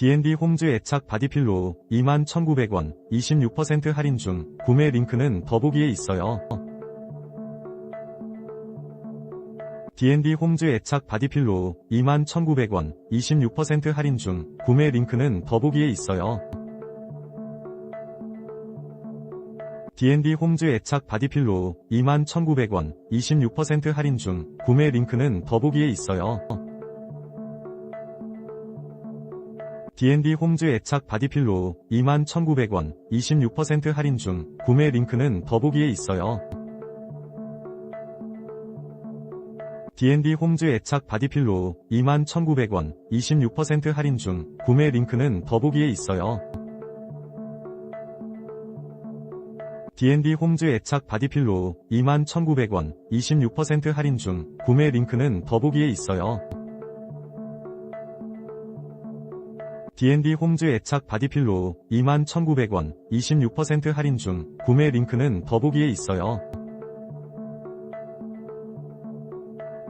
D&D 홈즈 애착 바디필로 21,900원 26% 할인 중 구매 링크는 더보기에 있어요. D&D 홈즈 애착 바디필로 21,900원 26% 할인 중 구매 링크는 더보기에 있어요. D&D 홈즈 애착 바디필로 21,900원 26% 할인 중 구매 링크는 더보기에 있어요. D&D 홈즈 애착 바디필로 21,900원 26% 할인 중 구매 링크는 더보기에 있어요. D&D 홈즈 애착 바디필로 21,900원 26% 할인 중 구매 링크는 더보기에 있어요. D&D 홈즈 애착 바디필로 21,900원 26% 할인 중 구매 링크는 더보기에 있어요. D&D 홈즈 애착 바디필로 21,900원 26% 할인 중 구매 링크는 더보기에 있어요.